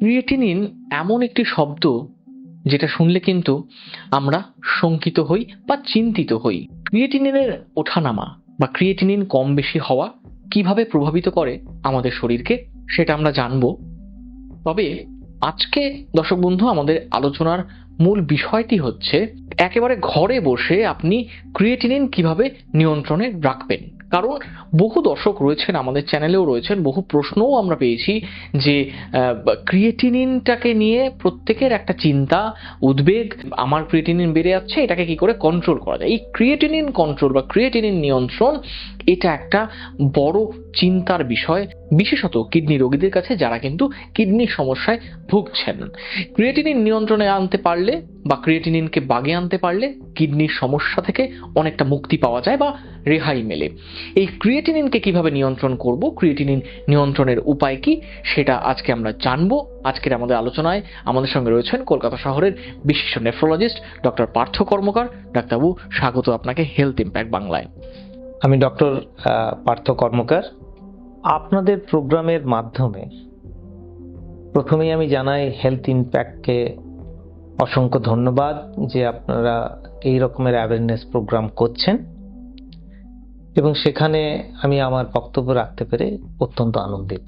Creatinine এমন একটি শব্দ যেটা শুনলে কিন্তু আমরা শঙ্কিত হই বা চিন্তিত হই। ক্রিয়েটিনিনের ওঠানামা বা ক্রিয়েটিনিন কম বেশি হওয়া কীভাবে প্রভাবিত করে আমাদের শরীরকে সেটা আমরা জানব। তবে আজকে দর্শক বন্ধু, আমাদের আলোচনার মূল বিষয়টি হচ্ছে, একেবারে ঘরে বসে আপনি ক্রিয়েটিনিন কীভাবে নিয়ন্ত্রণে রাখবেন? কারণ বহু দর্শক রয়েছেন, আমাদের চ্যানেলেও রয়েছেন, বহু প্রশ্নও আমরা পেয়েছি যে ক্রিয়েটিনিনটাকে নিয়ে প্রত্যেকের একটা চিন্তা, উদ্বেগ, আমার ক্রিয়েটিনিন বেড়ে যাচ্ছে, এটাকে কি করে কন্ট্রোল করা যায়? এই ক্রিয়েটিনিন কন্ট্রোল বা ক্রিয়েটিনিন নিয়ন্ত্রণ, এটা একটা বড় চিন্তার বিষয়, বিশেষত কিডনি রোগীদের কাছে যারা কিন্তু কিডনির সমস্যায় ভুগছেন। ক্রিয়েটিনিন নিয়ন্ত্রণে আনতে পারলে বা ক্রিয়েটিনিনকে বাগে আনতে পারলে কিডনির সমস্যা থেকে অনেকটা মুক্তি পাওয়া যায় বা রেহাই মেলে। এই ক্রিয়েটিনিনকে কীভাবে নিয়ন্ত্রণ করব? ক্রিয়েটিনিন নিয়ন্ত্রণের উপায় কি? সেটা আজকে আমরা জানব। আজকের আমাদের আলোচনায় আমাদের সঙ্গে রয়েছেন কলকাতা শহরের বিশিষ্ট নেফ্রোলজিস্ট ডক্টর পার্থ কর্মকার। ডাক্তারবাবু, স্বাগত আপনাকে হেলথ ইম্প্যাক্ট বাংলায়। আমি ডক্টর পার্থ কর্মকার। আপনাদের প্রোগ্রামের মাধ্যমে প্রথমেই আমি জানাই হেলথ ইম্প্যাক্টকে অসংখ্য ধন্যবাদ যে আপনারা এই রকমের অ্যাওয়ারনেস প্রোগ্রাম করছেন। এবং সেখানে আমি আমার বক্তব্য রাখতে পেরে অত্যন্ত আনন্দিত।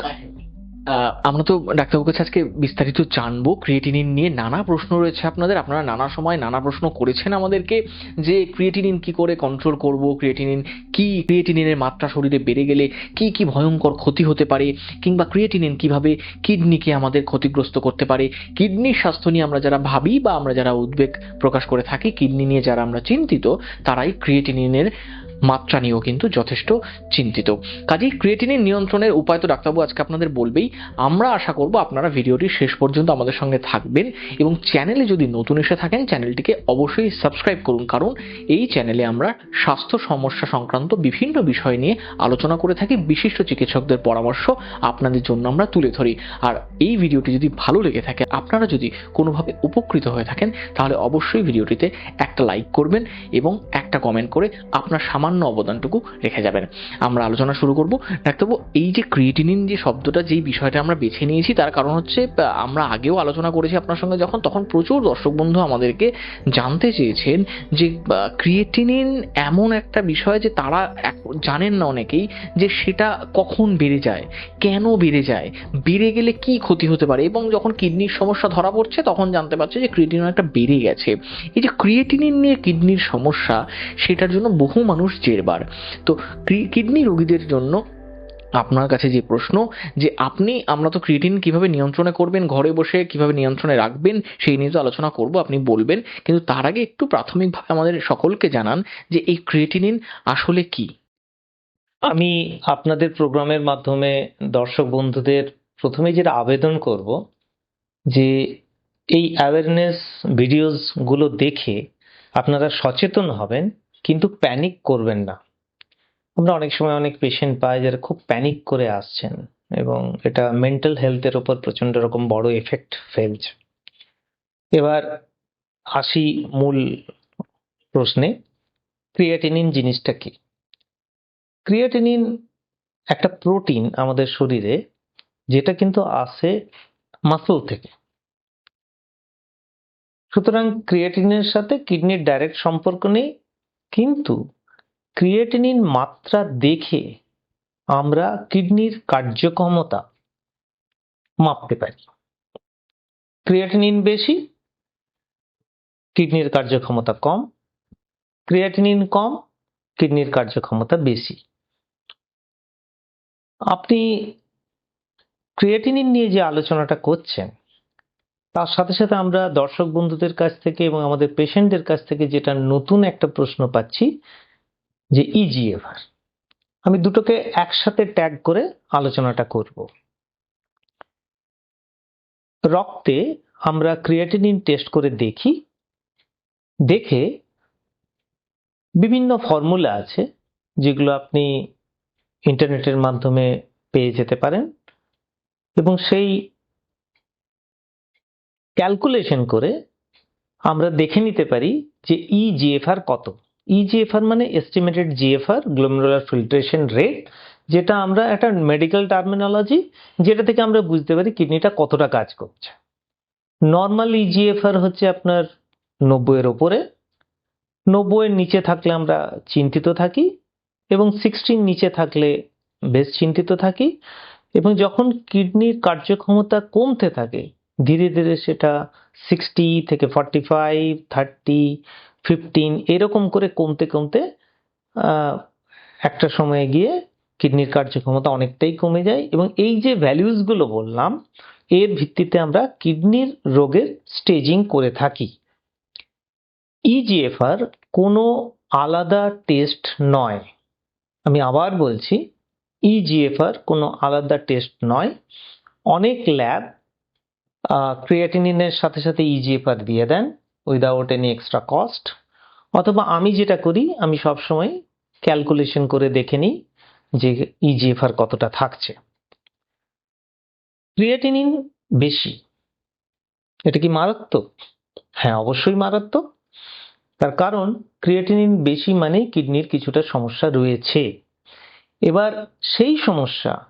আমরা তো ডাক্তারবাবুর কাছে আজকে বিস্তারিত জানব। ক্রিয়েটিনিন নিয়ে নানা প্রশ্ন রয়েছে আপনাদের। আপনারা নানা সময় নানা প্রশ্ন করেছেন আমাদেরকে যে ক্রিয়েটিনিন কি করে কন্ট্রোল করব ক্রিয়েটিনিন কি ক্রিয়েটিনিনের মাত্রা শরীরে বেড়ে গেলে কি কি ভয়ঙ্কর ক্ষতি হতে পারে, কিংবা ক্রিয়েটিনিন কীভাবে কিডনিকে আমাদের ক্ষতিগ্রস্ত করতে পারে কিডনির স্বাস্থ্য নিয়ে আমরা যারা ভাবি বা আমরা যারা উদ্বেগ প্রকাশ করে থাকি কিডনি নিয়ে যারা আমরা চিন্তিত, তারাই ক্রিয়েটিনিনের মাত্রা নিয়েও কিন্তু যথেষ্ট চিন্তিত। কাজেই ক্রিয়েটিনিন নিয়ন্ত্রণের উপায় তো ডাক্তারবাবু আজকে আপনাদের বলবেই। আমরা আশা করব আপনারা ভিডিওটি শেষ পর্যন্ত আমাদের সঙ্গে থাকবেন এবং চ্যানেলে যদি নতুন এসে থাকেন, চ্যানেলটিকে অবশ্যই সাবস্ক্রাইব করুন, কারণ এই চ্যানেলে আমরা স্বাস্থ্য সমস্যা সংক্রান্ত বিভিন্ন বিষয় নিয়ে আলোচনা করে থাকি, বিশিষ্ট চিকিৎসকদের পরামর্শ আপনাদের জন্য আমরা তুলে ধরি। আর এই ভিডিওটি যদি ভালো লেগে থাকে, আপনারা যদি কোনোভাবে উপকৃত হয়ে থাকেন, তাহলে অবশ্যই ভিডিওটিতে একটা লাইক করবেন এবং একটা কমেন্ট করে আপনার সামান্য অবদানটুকু রেখে যাবেন। আমরা আলোচনা শুরু করব। ডাক্তারবাবু, এই যে ক্রিয়েটিনিন যে শব্দটা, যেই বিষয়টা আমরা বেছে নিয়েছি, তার কারণ হচ্ছে আমরা আগেও আলোচনা করেছি আপনার সঙ্গে যখন, তখন প্রচুর দর্শক বন্ধু আমাদেরকে জানতে চেয়েছেন যে ক্রিয়েটিনিন এমন একটা বিষয় যে তারা জানেন না অনেকেই যে সেটা কখন বেড়ে যায়, কেন বেড়ে যায়, বেড়ে গেলে কি ক্ষতি হতে পারে এবং যখন কিডনির সমস্যা ধরা পড়ছে, তখন জানতে পারছে যে ক্রিয়েটিনিন একটা বেড়ে গেছে। এই যে ক্রিয়েটিনিন নিয়ে কিডনির সমস্যা, সেটার জন্য বহু মানুষ জেরবার তো কিডনি রোগীদের জন্য আপনার কাছে যে প্রশ্ন, যে আপনি, আমরা তো ক্রিটিন কীভাবে নিয়ন্ত্রণে করবেন, ঘরে বসে কীভাবে নিয়ন্ত্রণে রাখবেন, সেই নিয়ে তো আলোচনা করব, আপনি বলবেন। কিন্তু তার আগে একটু প্রাথমিকভাবে আমাদের সকলকে জানান যে এই ক্রিয়েটিনিন আসলে কি। আমি আপনাদের প্রোগ্রামের মাধ্যমে দর্শক বন্ধুদের প্রথমে যেটা আবেদন করব, যে এই অ্যাওয়ারনেস ভিডিওসগুলো দেখে আপনারা সচেতন হবেন কিন্তু প্যানিক করবেন না। আমরা অনেক সময় অনেক পেশেন্ট পাই যারা খুব প্যানিক করে আসছেন এবং এটা মেন্টাল হেলথের ওপর প্রচণ্ড রকম বড় এফেক্ট ফেলছে। এবার আসি মূল প্রশ্নে ক্রিয়েটিনিন জিনিসটা কি? ক্রিয়েটিনিন একটা প্রোটিন আমাদের শরীরে যেটা কিন্তু আসে মাসল থেকে। সুতরাং ক্রিয়েটিনের সাথে কিডনির ডাইরেক্ট সম্পর্ক নেই কিন্তু ক্রিয়েটিনিন মাত্রা দেখে আমরা কিডনির কার্যক্ষমতা মাপতে পারি। ক্রিয়েটিনিন বেশি কিডনির কার্যক্ষমতা কম ক্রিয়েটিনিন কম কিডনির কার্যক্ষমতা বেশি। আপনি ক্রিয়েটিনিন নিয়ে যে আলোচনাটা করছেন তার সাথে সাথে আমরা দর্শক বন্ধুদের কাছ থেকে এবং আমাদের পেশেন্টদের কাছ থেকে যেটা নতুন একটা প্রশ্ন পাচ্ছি, যে E ইজিএফআর আমি দুটোকে একসাথে ট্যাগ করে আলোচনাটা করব। রক্তে আমরা ক্রিয়েটিনিন টেস্ট করে দেখি। দেখে বিভিন্ন ফর্মুলা আছে যেগুলো আপনি ইন্টারনেটের মাধ্যমে পেয়ে যেতে পারেন। এবং সেই ক্যালকুলেশন করে আমরা দেখে নিতে পারি যে E ইজিএফআর কত। ইজিএফআর মানে estimated GFR glomerular filtration rate যেটা আমরা একটা মেডিকেল টার্মিনোলজি যেটা থেকে আমরা বুঝতে পারি কিডনিটা কতটা কাজ করছে। নর্মাল ইজিএফআর হচ্ছে আপনার নব্বইয়ের ওপরে। নব্বইয়ের নিচে থাকলে আমরা চিন্তিত থাকি এবং সিক্সটির নিচে থাকলে বেশ চিন্তিত থাকি এবং যখন কিডনির কার্যক্ষমতা কমতে থাকে ধীরে ধীরে সেটা সিক্সটি থেকে ফর্টি ফাইভ থার্টি ফিফটিন এরকম করে কমতে কমতে একটা সময়ে গিয়ে কিডনির কার্যক্ষমতা অনেকটাই কমে যায় এবং এই যে ভ্যালুসগুলো বললাম, এর ভিত্তিতে আমরা কিডনির রোগের স্টেজিং করে থাকি। ইজিএফআর কোনো আলাদা টেস্ট নয়। আমি আবার বলছি ইজিএফআর কোনো আলাদা টেস্ট নয়। অনেক ল্যাব ক্রিয়েটিনিনের সাথে সাথে ইজিএফআর দিয়ে দেন উইদাউট এনি এক্সট্রা কস্ট অথবা আমি যেটা করি, আমি সবসময় ক্যালকুলেশন করে দেখে নিই যে ইজিএফআর কতটা থাকছে। ক্রিয়েটিনিন বেশি। এটা কি মারাত্মক? হ্যাঁ অবশ্যই মারাত্মক। তার কারণ ক্রিয়েটিনিন বেশি মানে কিডনির কিছুটা সমস্যা রয়েছে। এবার সেই সমস্যা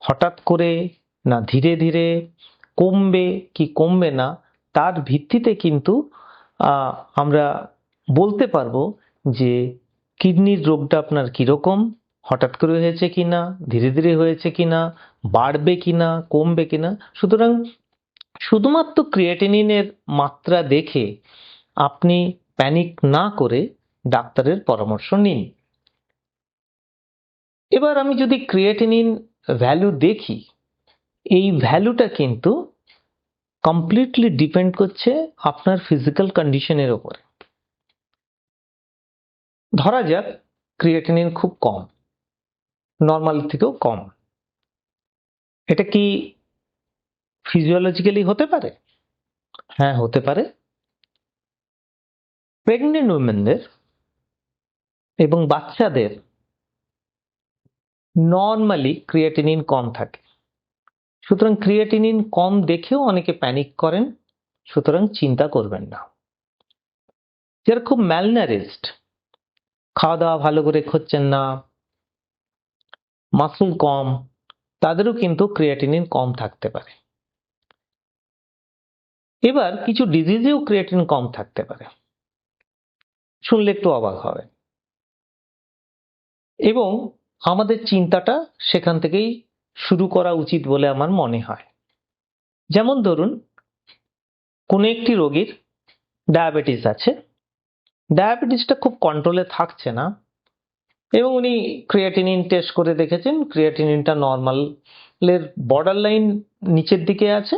হঠাৎ করে না ধীরে ধীরে কমবে কি কমবে না, তার ভিত্তিতে কিন্তু আমরা বলতে পারব যে কিডনির রোগটা আপনার কীরকম, হঠাৎ করে হয়েছে কিনা, ধীরে ধীরে হয়েছে কিনা, বাড়বে কিনা, কমবে কিনা। সুতরাং শুধুমাত্র ক্রিয়েটিনিনের মাত্রা দেখে আপনি প্যানিক না করে ডাক্তারের পরামর্শ নিন। এবার আমি যদি ক্রিয়েটিনিন ভ্যালু দেখি এই ভ্যালুটা কিন্তু কমপ্লিটলি ডিপেন্ড করছে আপনার ফিজিক্যাল কন্ডিশনের ওপরে ধরা যাক ক্রিয়েটিনিন খুব কম নর্মাল থেকেও কম। এটা কি ফিজিওলজিক্যালি হতে পারে? হ্যাঁ হতে পারে। প্রেগনেন্ট উইমেনদের এবং বাচ্চাদের নর্মালি ক্রিয়েটিনিন কম থাকে। সুতরাং ক্রিয়েটিনিন কম দেখেও অনেকে প্যানিক করেন, সুতরাং চিন্তা করবেন না। যারা খুব ম্যালনারিস্ট খাওয়া দাওয়া ভালো করে খাচ্ছেন না মাসুল কম, তাদেরও কিন্তু ক্রিয়েটিনিন কম থাকতে পারে। এবার কিছু ডিজিজেও ক্রিয়েটিন কম থাকতে পারে। শুনলে একটু অবাক হবে এবং আমাদের চিন্তাটা সেখান থেকেই শুরু করা উচিত বলে আমার মনে হয়। যেমন ধরুন, কোনো একটি রোগীর ডায়াবেটিস আছে। ডায়াবেটিসটা খুব কন্ট্রোলে থাকছে না এবং উনি ক্রিয়েটিনিন টেস্ট করে দেখেছেন। ক্রিয়েটিনিনটা নর্মালের বর্ডার লাইন নিচের দিকে আছে,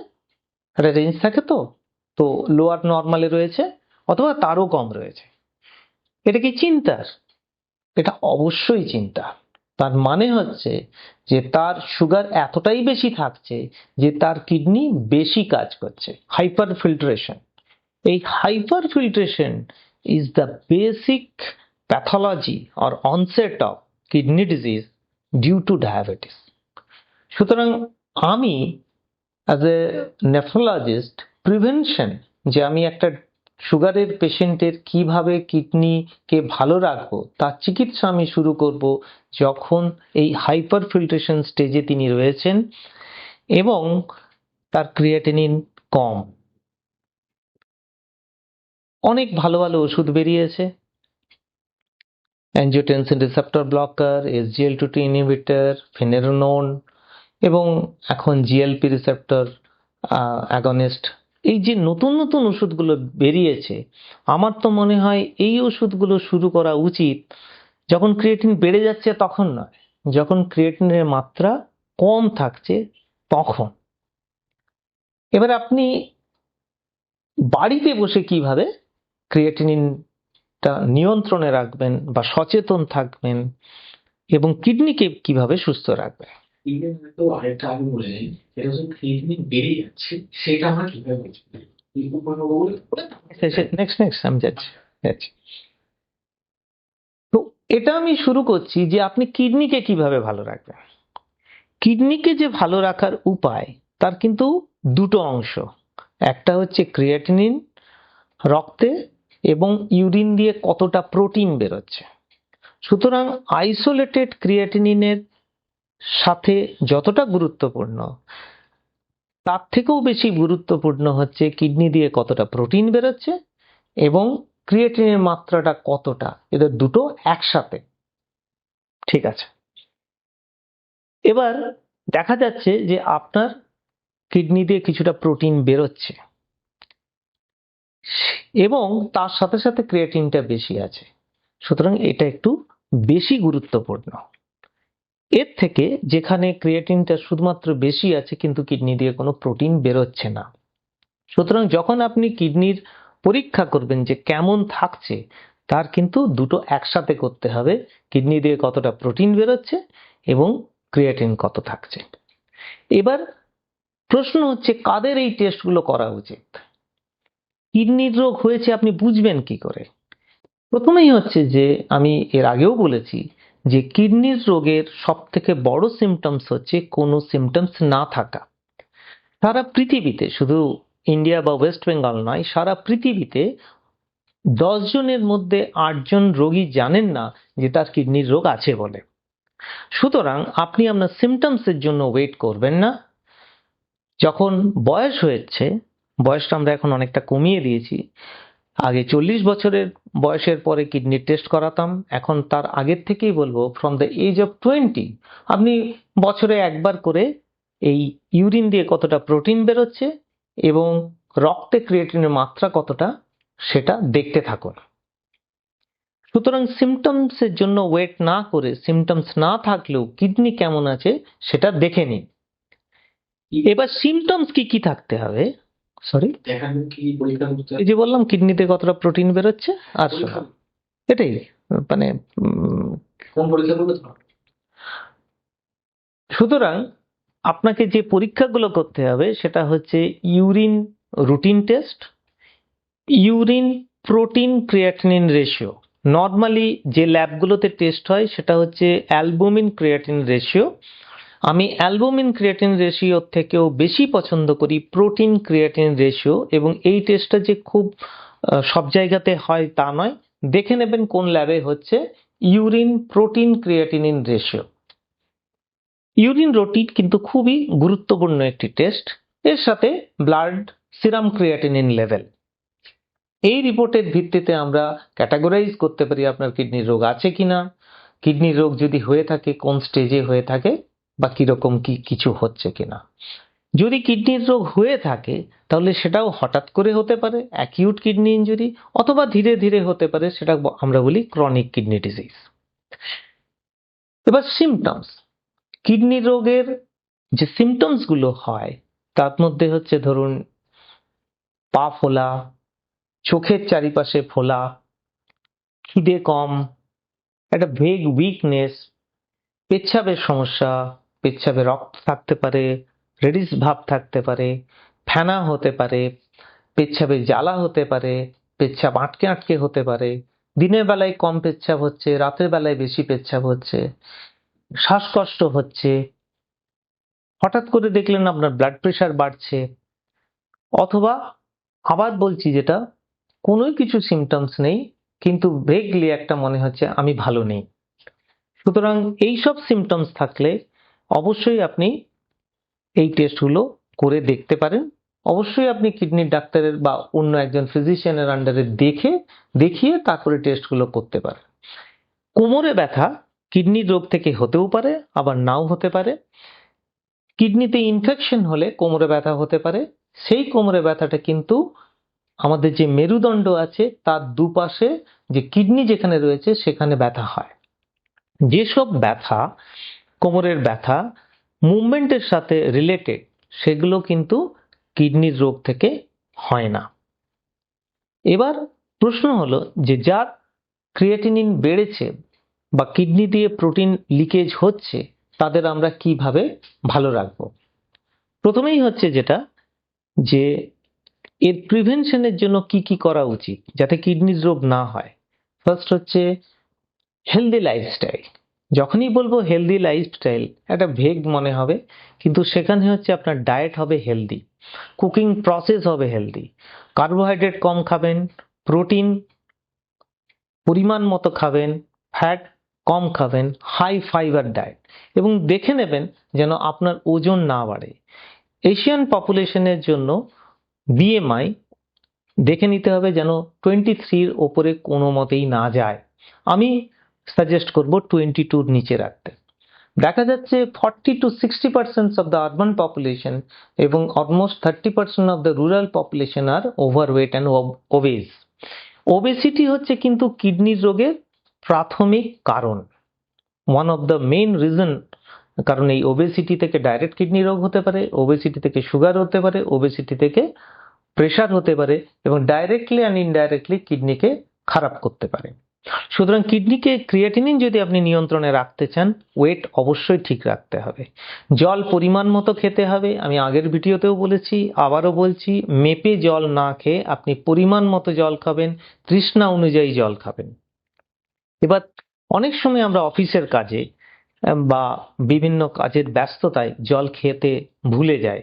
একটা রেঞ্জ থাকে তো তো লোয়ার নর্মালে রয়েছে অথবা তারও কম রয়েছে। এটা কি চিন্তার? এটা অবশ্যই চিন্তা তার মানে হচ্ছে যে তার সুগার এতটাই বেশি থাকছে যে তার কিডনি বেশি কাজ করছে। হাইপার ফিল্ট্রেশন এই hyper filtration is the basic pathology or onset of kidney disease due to diabetes সুতরাং আমি অ্যাজ এ নেফ্রোলজিস্ট প্রিভেনশন যে আমি একটা সুগারের পেশেন্টের কীভাবে কিডনিকে ভালো রাখব, তার চিকিৎসা আমি শুরু করব যখন এই হাইপার ফিল্ট্রেশন স্টেজে তিনি রয়েছেন এবং তার ক্রিয়েটিনিন কম। অনেক ভালো ভালো ওষুধ বেরিয়েছে। Angiotensin receptor blocker SGL two T inhibitor, finerenone এবং এখন জিএলপি রিসেপ্টর অ্যাগনিস্ট এই যে নতুন নতুন ওষুধগুলো বেরিয়েছে, আমার তো মনে হয় এই ওষুধগুলো শুরু করা উচিত যখন ক্রিয়েটিন বেড়ে যাচ্ছে তখন নয়, যখন ক্রিয়েটিনের মাত্রা কম থাকছে তখন। এবার আপনি বাড়িতে বসে কীভাবে ক্রিয়েটিনিনটা নিয়ন্ত্রণে রাখবেন বা সচেতন থাকবেন এবং কিডনিকে কীভাবে সুস্থ রাখবেন? ইভেন হয়তো আরেকটা আগে বলে নেই, সেটা হচ্ছে বেড়ে যাচ্ছে, সেটা কীভাবে তো এটা আমি শুরু করছি যে আপনি কিডনিকে কীভাবে ভালো রাখবেন। কিডনিকে যে ভালো রাখার উপায়, তার কিন্তু দুটো অংশ। একটা হচ্ছে ক্রিয়েটিনিন রক্তে এবং ইউরিন দিয়ে কতটা প্রোটিন বেরোচ্ছে। সুতরাং আইসোলেটেড ক্রিয়েটিনিনের সাথে যতটা গুরুত্বপূর্ণ, তার থেকেও বেশি গুরুত্বপূর্ণ হচ্ছে কিডনি দিয়ে কতটা প্রোটিন বেরোচ্ছে এবং ক্রিয়েটিনের মাত্রাটা কতটা। এদের দুটো একসাথে। ঠিক আছে? এবার দেখা যাচ্ছে যে আপনার কিডনি দিয়ে কিছুটা প্রোটিন বেরোচ্ছে এবং তার সাথে সাথে ক্রিয়েটিনটা বেশি আছে। সুতরাং এটা একটু বেশি গুরুত্বপূর্ণ। এর থেকে যেখানে ক্রিয়েটিনটা শুধুমাত্র বেশি আছে, কিন্তু কিডনি দিয়ে কোনো প্রোটিন বেরোচ্ছে না। সুতরাং যখন আপনি কিডনির পরীক্ষা করবেন যে কেমন থাকছে, তার কিন্তু দুটো একসাথে করতে হবে কিডনি দিয়ে কতটা প্রোটিন বেরোচ্ছে এবং ক্রিয়েটিন কত থাকছে। এবার প্রশ্ন হচ্ছে, কাদের এই টেস্টগুলো করা উচিত? কিডনির রোগ হয়েছে, আপনি বুঝবেন কি করে? প্রথমেই হচ্ছে যে, আমি এর আগেও বলেছি যে কিডনির রোগের সব থেকে বড় সিমটমস হচ্ছে কোনো সিমটমস না থাকা। সারা পৃথিবীতে, শুধু ইন্ডিয়া বা ওয়েস্ট বেঙ্গল নয়, সারা পৃথিবীতে জনের মধ্যে আটজন রোগী জানেন না যে তার কিডনির রোগ আছে বলে। সুতরাং আপনি আপনার সিমটমসের জন্য ওয়েট করবেন না। যখন বয়স হয়েছে, বয়সটা আমরা এখন অনেকটা কমিয়ে দিয়েছি আগে চল্লিশ বছরের বয়সের পরে কিডনির টেস্ট করাতাম, এখন তার আগের থেকেই বলব from the age of twenty আপনি বছরে একবার করে এই ইউরিন দিয়ে কতটা প্রোটিন বেরোচ্ছে এবং রক্তে ক্রিয়েটিনের মাত্রা কতটা সেটা দেখতে থাকুন। সুতরাং সিমটমসের জন্য ওয়েট না করে সিমটমস না থাকলেও কিডনি কেমন আছে সেটা দেখে নিন। এবার সিমটমস কি কি থাকতে হবে? সরি এই যে বললাম কিডনিতে কতটা প্রোটিন বেরোচ্ছে আর এটাই মানে সুতরাং আপনাকে যে পরীক্ষাগুলো করতে হবে সেটা হচ্ছে urine routine test urine protein creatinine ratio. Normally যে ল্যাবগুলোতে টেস্ট হয় সেটা হচ্ছে অ্যালবুমিন ক্রিয়াটিন রেশিও আমি অ্যালবুমিন ক্রিয়েটিন রেশিওর থেকেও বেশি পছন্দ করি প্রোটিন ক্রিয়েটিন রেশিও এবং এই টেস্টটা যে খুব সব জায়গাতে হয় তা নয়। দেখে নেবেন কোন ল্যাবে হচ্ছে urine protein creatinine ratio. Urine routine কিন্তু খুবই গুরুত্বপূর্ণ একটি টেস্ট। এর সাথে ব্লাড সিরাম ক্রিয়াটিনিন লেভেল। এই রিপোর্টের ভিত্তিতে আমরা ক্যাটাগরাইজ করতে পারি আপনার কিডনির রোগ আছে কিনা। কিডনির রোগ যদি হয়ে থাকে, কোন স্টেজে হয়ে থাকে বা কীরকম কি, কিছু হচ্ছে কিনা। যদি কিডনির রোগ হয়ে থাকে, তাহলে সেটাও হঠাৎ করে হতে পারে অ্যাকিউট কিডনি ইঞ্জুরি অথবা ধীরে ধীরে হতে পারে, সেটা আমরা বলি ক্রনিক কিডনি ডিজিজ এবার সিমটমস কিডনি রোগের যে সিমটমসগুলো হয়, তার মধ্যে হচ্ছে ধরুন, পা ফোলা, চোখের চারিপাশে ফোলা, খিদে কম, একটা ভেগ উইকনেস পেচ্ছাবের সমস্যা পেচ্ছাবে রক্ত থাকতে পারে, রেডিস ভাব থাকতে পারে, ফেনা হতে পারে পেচ্ছাবে জ্বালা হতে পারে, পেচ্ছাপ আটকে আটকে হতে পারে। দিনের বেলায় কম পেচ্ছাপ হচ্ছে, রাতের বেলায় বেশি পেচ্ছাপ হচ্ছে, শ্বাসকষ্ট হচ্ছে। হঠাৎ করে দেখলেন আপনার ব্লাড প্রেশার বাড়ছে। অথবা আবার বলছি যেটা কোনো কিছু সিমটমস নেই, কিন্তু ভেগলি একটা মনে হচ্ছে, আমি ভালো নেই। সুতরাং এই সব সিমটমস থাকলে অবশ্যই আপনি এই টেস্টগুলো করে দেখতে পারেন। অবশ্যই আপনি কিডনির ডাক্তারের বা অন্য একজন ফিজিশিয়ানের আন্ডারে দেখে, দেখিয়ে তারপরে টেস্টগুলো করতে পারেন। কোমরে ব্যথা কিডনির রোগ থেকে হতেও পারে, আবার নাও হতে পারে। কিডনিতে ইনফেকশন হলে কোমরে ব্যথা হতে পারে। সেই কোমরে ব্যথাটা কিন্তু আমাদের যে মেরুদণ্ড আছে, তার দুপাশে যে কিডনি যেখানে রয়েছে, সেখানে ব্যথা হয়। যেসব ব্যথা কোমরের ব্যথা, মুভমেন্টের সাথে রিলেটেড সেগুলো কিন্তু কিডনির রোগ থেকে হয় না। এবার প্রশ্ন হলো যে যার ক্রিয়েটিনিন বেড়েছে বা কিডনি দিয়ে প্রোটিন লিকেজ হচ্ছে, তাদের আমরা কীভাবে ভালো রাখব? প্রথমেই হচ্ছে যেটা যে এর প্রিভেনশনের জন্য কি কি করা উচিত যাতে কিডনির রোগ না হয়। ফার্স্ট হচ্ছে হেলদি লাইফস্টাইল যখনই বলব হেলদি লাইফস্টাইল একটা ভেগ মনে হবে, কিন্তু সেখানে হচ্ছে আপনার ডায়েট হবে হেলদি কুকিং প্রসেস হবে হেলদি কার্বোহাইড্রেট কম খাবেন প্রোটিন পরিমাণ মতো খাবেন ফ্যাট কম খাবেন হাই ফাইবার ডায়েট এবং দেখে নেবেন যেন আপনার ওজন না বাড়ে। এশিয়ান পপুলেশনের জন্য বিএমআই দেখে নিতে হবে যেন টোয়েন্টি থ্রির ওপরে কোনো মতেই না যায়। আমি সাজেস্ট করব টোয়েন্টি টুর নিচে রাখতে। দেখা যাচ্ছে forty two sixty percent of the urban population এবং almost thirty percent of the rural population R overweight and obese obesity হচ্ছে কিন্তু কিডনির রোগের প্রাথমিক কারণ। One of the main reason কারণ এই ওবেসিটি থেকে ডাইরেক্ট কিডনি রোগ হতে পারে ওবেসিটি থেকে সুগার হতে পারে ওবেসিটি থেকে প্রেশার হতে পারে এবং ডাইরেক্টলি অ্যান্ড ইনডাইরেক্টলি কিডনিকে খারাপ করতে পারে। সুতরাং কিডনিকে ক্রিয়েটিনিন যদি আপনি নিয়ন্ত্রণে রাখতে চান, ওয়েট অবশ্যই ঠিক রাখতে হবে। জল পরিমাণ মতো খেতে হবে, আমি আগের ভিডিওতেও বলেছি, আবারও বলছি, মেপে জল না খেয়ে আপনি পরিমাণ মতো জল খাবেন, তৃষ্ণা অনুযায়ী জল খাবেন। এবার, অনেক সময় আমরা অফিসের কাজে বা বিভিন্ন কাজের ব্যস্ততায় জল খেতে ভুলে যায়।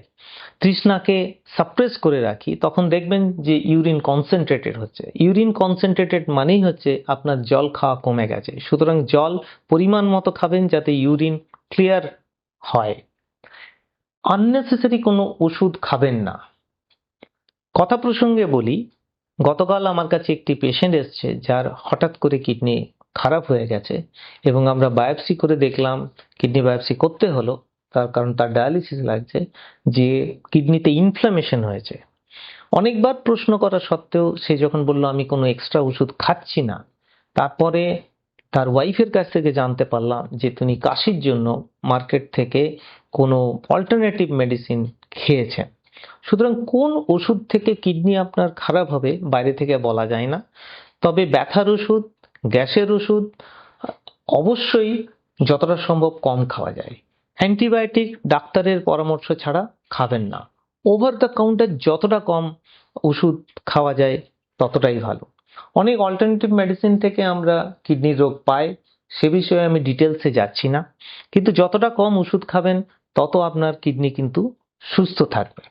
তৃষ্ণাকে সাপ্রেস করে রাখি, তখন দেখবেন যে ইউরিন কনসেন্ট্রেটেড হচ্ছে। ইউরিন কনসেন্ট্রেটেড মানেই হচ্ছে আপনার জল খাওয়া কমে গেছে। সুতরাং জল পরিমাণ মতো খাবেন যাতে ইউরিন ক্লিয়ার হয়। আননেসেসারি কোনো ওষুধ খাবেন না। কথা প্রসঙ্গে বলি, গতকাল আমার কাছে একটি পেশেন্ট এসছে যার হঠাৎ করে কিডনি খারাপ হয়ে গেছে এবং আমরা বায়োপসি করে দেখলাম, কিডনি বায়োপসি করতে হলো, তার কারণ তার ডায়ালিসিস লাগছে, যে কিডনিতে ইনফ্লামেশন হয়েছে। অনেকবার প্রশ্ন করা সত্ত্বেও সে যখন বলল, আমি কোনো এক্সট্রা ওষুধ খাচ্ছি না, তারপরে তার ওয়াইফের কাছ থেকে জানতে পারলাম যে তিনি কাশির জন্য মার্কেট থেকে কোনো অল্টারনেটিভ মেডিসিন খেয়েছেন। সুতরাং কোন ওষুধ থেকে কিডনি আপনার খারাপ হবে, বাইরে থেকে বলা যায় না। তবে ব্যথার ওষুধ গ্যাসের ওষুধ, অবশ্যই যতটা সম্ভব কম খাওয়া যায়। অ্যান্টিবায়োটিক ডাক্তারের পরামর্শ ছাড়া খাবেন না। ওভার দ্য কাউন্টার যতটা কম ওষুধ খাওয়া যায়, ততটাই ভালো। অনেক অল্টারনেটিভ মেডিসিন থেকে আমরা কিডনির রোগ পাই, সে বিষয়ে আমি ডিটেলসে যাচ্ছি না। কিন্তু যতটা কম ওষুধ খাবেন, তত আপনার কিডনি কিন্তু সুস্থ থাকবে।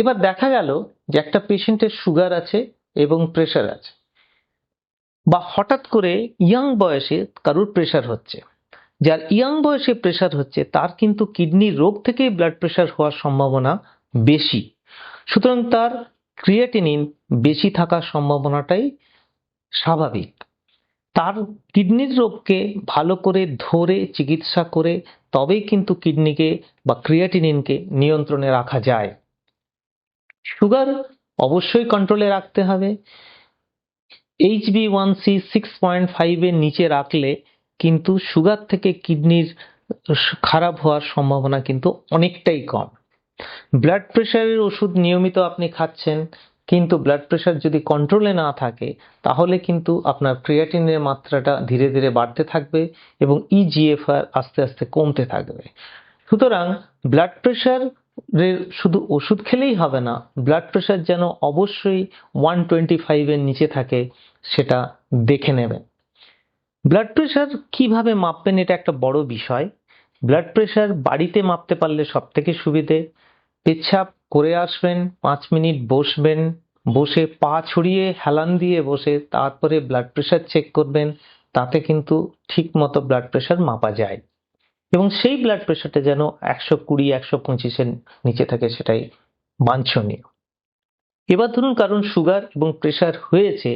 এবার দেখা গেল যে একটা পেশেন্টের সুগার আছে এবং প্রেশার আছে। বা হঠাৎ করে ইয়াং বয়সে কারোর প্রেশার হচ্ছে। যার ইয়াং বয়সে প্রেশার হচ্ছে, তার কিন্তু কিডনির রোগ থেকেই ব্লাড প্রেশার হওয়ার সম্ভাবনা বেশি। সুতরাং তার ক্রিয়েটিনিন বেশি থাকার সম্ভাবনাটাই স্বাভাবিক। তার কিডনির রোগকে ভালো করে ধরে চিকিৎসা করে তবেই কিন্তু কিডনিকে বা ক্রিয়েটিনিনকে নিয়ন্ত্রণে রাখা যায়। সুগার অবশ্যই কন্ট্রোলে রাখতে হবে। H B one C six point ফাইভের নিচে রাখলে কিন্তু সুগার থেকে কিডনির খারাপ হওয়ার সম্ভাবনা কিন্তু অনেকটাই কম। ব্লাড প্রেশারের ওষুধ নিয়মিত আপনি খাচ্ছেন, কিন্তু ব্লাড প্রেশার যদি কন্ট্রোলে না থাকে, তাহলে কিন্তু আপনার ক্রিয়াটিনের মাত্রাটা ধীরে ধীরে বাড়তে থাকবে এবং E ইজিএফআর আস্তে আস্তে কমতে থাকবে। সুতরাং ব্লাড প্রেশার শুধু ওষুধ খেলেই হবে না ব্লাড প্রেশার যেন অবশ্যই ওয়ান টোয়েন্টি ফাইভের নিচে থাকে, সেটা দেখে নেবেন। ব্লাড প্রেশার কীভাবে মাপবেন এটা একটা বড় বিষয়। ব্লাড প্রেশার বাড়িতে মাপতে পারলে সব থেকে সুবিধে, পেচ্ছাপ করে আসবেন, পাঁচ মিনিট বসবেন, বসে পা ছড়িয়ে হেলান দিয়ে বসে তারপরে ব্লাড প্রেশার চেক করবেন, তাতে কিন্তু ঠিক মতো ব্লাড প্রেশার মাপা যায়। এবং সেই ব্লাড প্রেশারটা যেন একশো কুড়ি, একশো পঁচিশের নিচে থাকে সেটাই বাঞ্ছনীয়। এবার ধরুন কারণ সুগার এবং প্রেশার হয়েছে,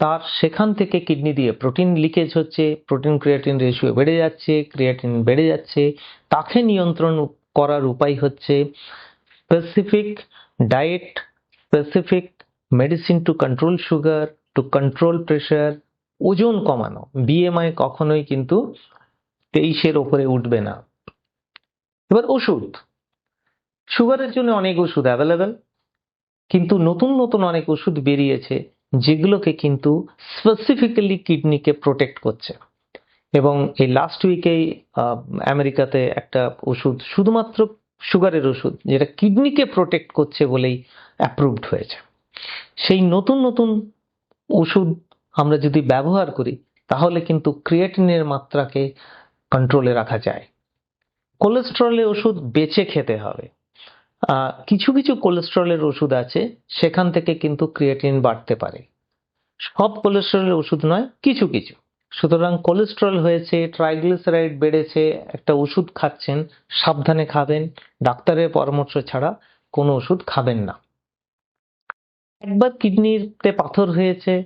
তার সেখান থেকে কিডনি দিয়ে প্রোটিন লিকেজ হচ্ছে প্রোটিন ক্রিয়েটিন রেশিও বেড়ে যাচ্ছে ক্রিয়েটিন বেড়ে যাচ্ছে, তাকে নিয়ন্ত্রণ করার উপায় হচ্ছে specific diet specific medicine to control sugar to control pressure ওজন কমানো। বিএমআই কখনোই কিন্তু তেইশের ওপরে উঠবে না। এবার ওষুধ। সুগারের জন্য অনেক ওষুধ অ্যাভেলেবেল কিন্তু নতুন নতুন অনেক ওষুধ বেরিয়েছে, যেগুলোকে কিন্তু স্পেসিফিক্যালি কিডনিকে প্রোটেক্ট করছে। এবং এই লাস্ট উইকেই আমেরিকাতে একটা ওষুধ, শুধুমাত্র সুগারের ওষুধ, যেটা কিডনিকে প্রোটেক্ট করছে বলেই অ্যাপ্রুভড হয়েছে। সেই নতুন নতুন ওষুধ আমরা যদি ব্যবহার করি, তাহলে কিন্তু ক্রিয়েটিনের মাত্রাকে কন্ট্রোলে রাখা যায়। কোলেস্ট্রলের ওষুধ বেছে খেতে হবে। কিছু কিছু কোলেস্ট্রলের ওষুধ আছে, সেখান থেকে কিন্তু ক্রিয়েটিন বাড়তে পারে। সব কোলেস্ট্রলের ওষুধ নয়, কিছু কিছু। সুতরাং কোলেস্টেরল হয়েছে ট্রাইগ্লিসারাইড বেড়েছে, একটা ওষুধ খাচ্ছেন, সাবধানে খাবেন, ডাক্তারের পরামর্শ ছাড়া কোনো ওষুধ খাবেন না। একবার কিডনিতে পাথর হয়েছে,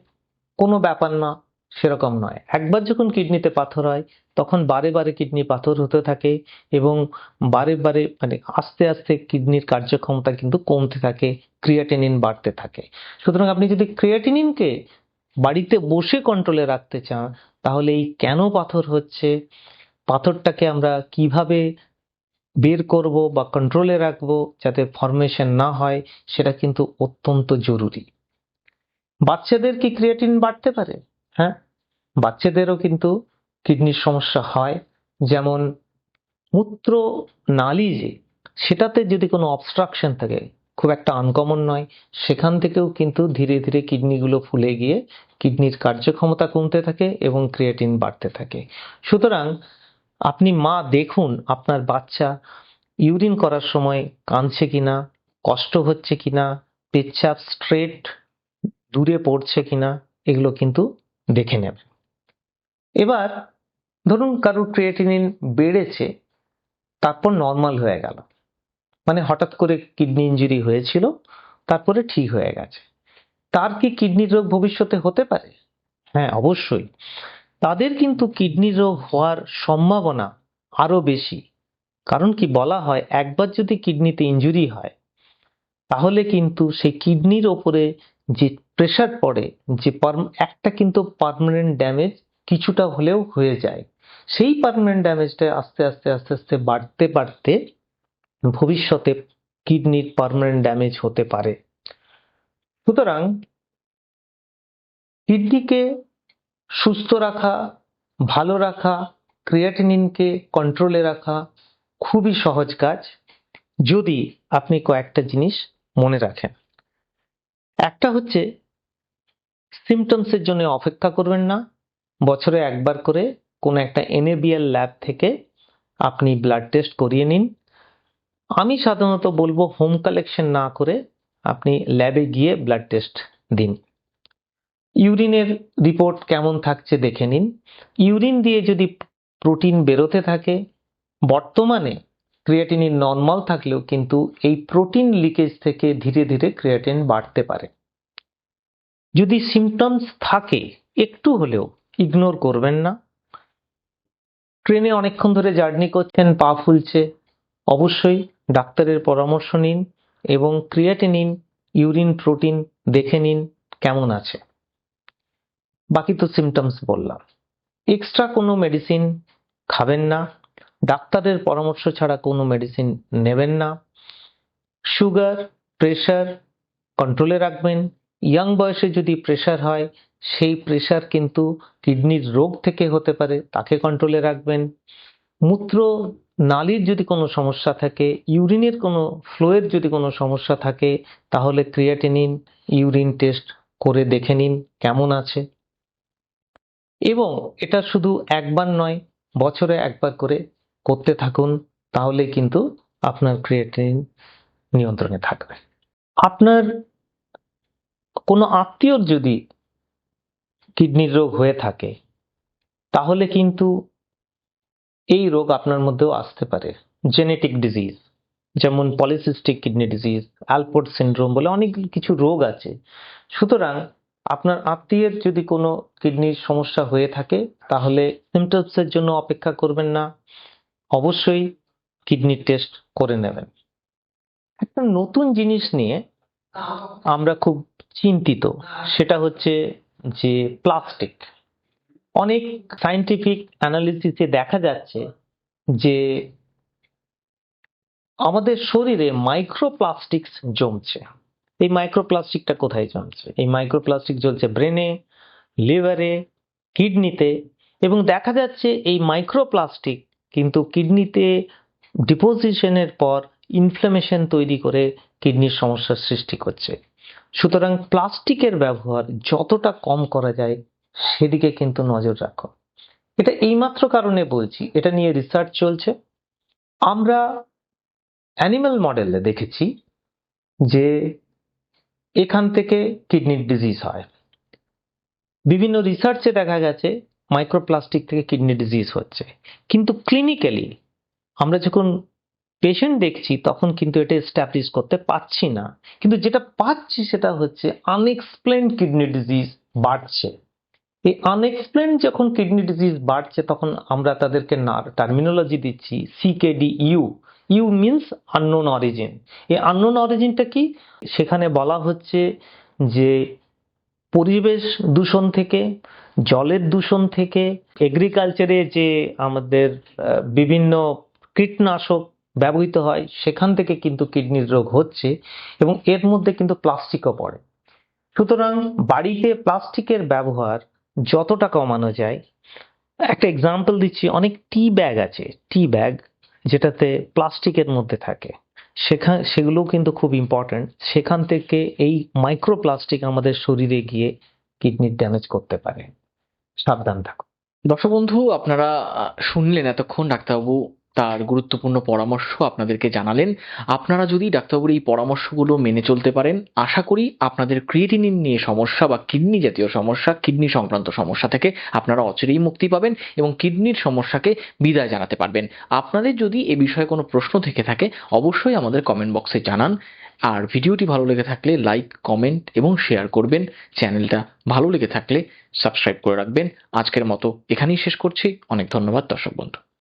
কোনো ব্যাপার না সেরকম নয়। একবার যখন কিডনিতে পাথর হয়, তখন বারে বারে কিডনি পাথর হতে থাকে এবং বারে বারে মানে আস্তে আস্তে কিডনির কার্যক্ষমতা কিন্তু কমতে থাকে, ক্রিয়াটিনিন বাড়তে থাকে। সুতরাং আপনি যদি ক্রিয়াটিনিনকে বাড়িতে বসে কন্ট্রোলে রাখতে চান, তাহলে এই কেন পাথর হচ্ছে, পাথরটাকে আমরা কীভাবে বের করব বা কন্ট্রোলে রাখব যাতে ফরমেশন না হয়, সেটা কিন্তু অত্যন্ত জরুরি। বাচ্চাদের কি ক্রিয়াটিন বাড়তে পারে? হ্যাঁ? বাচ্চাদেরও কিন্তু কিডনির সমস্যা হয়। যেমন মূত্র নালি যে, সেটাতে যদি কোনো অবস্ট্রাকশন থাকে, খুব একটা আনকমন নয়। সেখান থেকেও কিন্তু ধীরে ধীরে কিডনিগুলো ফুলে গিয়ে কিডনির কার্যক্ষমতা কমতে থাকে এবং ক্রিয়েটিন বাড়তে থাকে। সুতরাং আপনি মা দেখুন, আপনার বাচ্চা ইউরিন করার সময় কাঁদছে কিনা, কষ্ট হচ্ছে কিনা, পেচ্ছাপ স্ট্রেট দূরে পড়ছে কিনা, এগুলো কিন্তু দেখে নেবেন এবার ধরুন কারোর ক্রিয়েটিনিন বেড়েছে, তারপর নর্মাল হয়ে গেল। মানে হঠাৎ করে কিডনি ইঞ্জুরি হয়েছিল, তারপরে ঠিক হয়ে গেছে। তার কি কিডনির রোগ ভবিষ্যতে হতে পারে? হ্যাঁ অবশ্যই। তাদের কিন্তু কিডনি রোগ হওয়ার সম্ভাবনা আরও বেশি। কারণ কি বলা হয়, একবার যদি কিডনিতে ইঞ্জুরি হয়, তাহলে কিন্তু সেই কিডনির ওপরে যে প্রেশার পড়ে যে একটা কিন্তু পারমানেন্ট ড্যামেজ কিছুটা হলেও হয়ে যায়। সেই পারমানেন্ট ড্যামেজটা আস্তে আস্তে আস্তে আস্তে বাড়তে বাড়তে ভবিষ্যতে কিডনির পারমানেন্ট ড্যামেজ হতে পারে। সুতরাং কিডনিকে সুস্থ রাখা, ভালো রাখা, ক্রিয়াটিনিনকে কন্ট্রোলে রাখা খুবই সহজ কাজ, যদি আপনি কয়েকটা জিনিস মনে রাখেন। একটা হচ্ছে সিমটমসের জন্য অপেক্ষা করবেন না। বছরে একবার করে কোনো একটা এনএবিএল ল্যাব থেকে আপনি ব্লাড টেস্ট করিয়ে নিন। আমি সাধারণত বলব হোম কালেকশন না করে আপনি ল্যাবে গিয়ে ব্লাড টেস্ট দিন। ইউরিনের রিপোর্ট কেমন থাকছে দেখে নিন। ইউরিন দিয়ে যদি প্রোটিন বেরোতে থাকে, বর্তমানে ক্রিয়াটিনিন নর্মাল থাকলেও কিন্তু এই প্রোটিন লিকেজ থেকে ধীরে ধীরে ক্রিয়াটিন বাড়তে পারে। যদি সিমটমস থাকে, একটু হলেও ইগনোর করবেন না। ট্রেনে অনেকক্ষণ ধরে জার্নি করছেন, পা ফুলছে, অবশ্যই ডাক্তারের পরামর্শ নিন এবং ক্রিয়াটিনিন ইউরিন প্রোটিন দেখে নিন কেমন আছে। বাকি তো সিমটমস বললাম। এক্সট্রা কোনো মেডিসিন খাবেন না, ডাক্তারের পরামর্শ ছাড়া কোনো মেডিসিন নেবেন না। সুগার প্রেশার কন্ট্রোলে রাখবেন ইয়াং বয়সে যদি প্রেশার হয়, সেই প্রেশার কিন্তু কিডনির রোগ থেকে হতে পারে, তাকে কন্ট্রোলে রাখবেন। মূত্র নালীর যদি কোনো সমস্যা থাকে ইউরিনের কোনো ফ্লোয়ের যদি কোনো সমস্যা থাকে, তাহলে ক্রিয়াটিনিন ইউরিন টেস্ট করে দেখে নিন কেমন আছে। এবং এটা শুধু একবার নয়, বছরে একবার করে করতে থাকুন, তাহলে কিন্তু আপনার ক্রিয়েটিনিন নিয়ন্ত্রণে থাকবে। আপনার কোনো আত্মীয়র যদি কিডনির রোগ হয়ে থাকে, তাহলে কিন্তু এই রোগ আপনার মধ্যেও আসতে পারে। জেনেটিক ডিজিজ, যেমন polycystic kidney disease Alport syndrome বলে অনেক কিছু রোগ আছে। সুতরাং আপনার আত্মীয়ের যদি কোনো কিডনির সমস্যা হয়ে থাকে, তাহলে সিমটমসের জন্য অপেক্ষা করবেন না। অবশ্যই কিডনি টেস্ট করে নেবেন। একটা নতুন জিনিস নিয়ে আমরা খুব চিন্তিত। সেটা হচ্ছে যে প্লাস্টিক। অনেক সায়েন্টিফিক অ্যানালিসিসে দেখা যাচ্ছে যে আমাদের শরীরে মাইক্রোপ্লাস্টিক্স জমছে। এই মাইক্রোপ্লাস্টিকটা কোথায় জমছে? এই মাইক্রোপ্লাস্টিক জ্বলছে ব্রেনে লিভারে কিডনিতে এবং দেখা যাচ্ছে এই মাইক্রোপ্লাস্টিক কিন্তু কিডনিতে ডিপোজিশনের পর ইনফ্লামেশন তৈরি করে কিডনির সমস্যার সৃষ্টি করছে। সুতরাং প্লাস্টিকের ব্যবহার যতটা কম করা যায়, সেদিকে কিন্তু নজর রাখো। এটা এইমাত্র কারণে বলছি, এটা নিয়ে রিসার্চ চলছে। আমরা অ্যানিম্যাল মডেলে দেখেছি যে এখান থেকে কিডনির ডিজিজ হয়। বিভিন্ন রিসার্চে দেখা গেছে মাইক্রোপ্লাস্টিক থেকে কিডনি ডিজিজ হচ্ছে। কিন্তু ক্লিনিক্যালি আমরা যখন পেশেন্ট দেখছি, তখন কিন্তু এটা এস্টাবলিশ করতে পারছি না। কিন্তু যেটা পাচ্ছি সেটা হচ্ছে আনএক্সপ্লেন কিডনি ডিজিজ বাড়ছে। এই আনএক্সপ্লেন যখন কিডনি ডিজিজ বাড়ছে, তখন আমরা তাদেরকে না টার্মিনোলজি দিচ্ছি CKD U U means unknown origin এই আননোন অরিজিনটা কি? সেখানে বলা হচ্ছে যে পরিবেশ দূষণ থেকে, জলের দূষণ থেকে এগ্রিকালচারে যে আমাদের বিভিন্ন কীটনাশক ব্যবহৃত হয়, সেখান থেকে কিন্তু কিডনির রোগ হচ্ছে এবং এর মধ্যে কিন্তু প্লাস্টিকও পড়ে। সুতরাং বাড়িতে প্লাস্টিকের ব্যবহার যতটা কমানো যায়, একটা এক্সাম্পল দিচ্ছি, অনেক টি ব্যাগ আছে টি ব্যাগ যেটাতে প্লাস্টিকের মধ্যে থাকে। সেখান সেগুলোও কিন্তু খুব ইম্পর্ট্যান্ট সেখান থেকে এই মাইক্রোপ্লাস্টিক আমাদের শরীরে গিয়ে কিডনির ড্যামেজ করতে পারে। সাবধান থাকুন। দর্শক বন্ধু, আপনারা শুনলেন এতক্ষণ ডাক্তারবাবু তার গুরুত্বপূর্ণ পরামর্শ আপনাদেরকে জানালেন। আপনারা যদি ডাক্তারবাবুর এই পরামর্শগুলো মেনে চলতে পারেন, আশা করি আপনাদের ক্রিয়েটিনিন নিয়ে সমস্যা বা কিডনি জাতীয় সমস্যা, কিডনি সংক্রান্ত সমস্যা থেকে আপনারা অচিরেই মুক্তি পাবেন এবং কিডনির সমস্যাকে বিদায় জানাতে পারবেন। আপনাদের যদি এ বিষয়ে কোনো প্রশ্ন থেকে থাকে, অবশ্যই আমাদের কমেন্ট বক্সে জানান। আর ভিডিওটি ভালো লেগে থাকলে লাইক কমেন্ট এবং শেয়ার করবেন। চ্যানেলটা ভালো লেগে থাকলে সাবস্ক্রাইব করে রাখবেন। আজকের মতো এখানেই শেষ করছি। অনেক ধন্যবাদ দর্শক বন্ধু।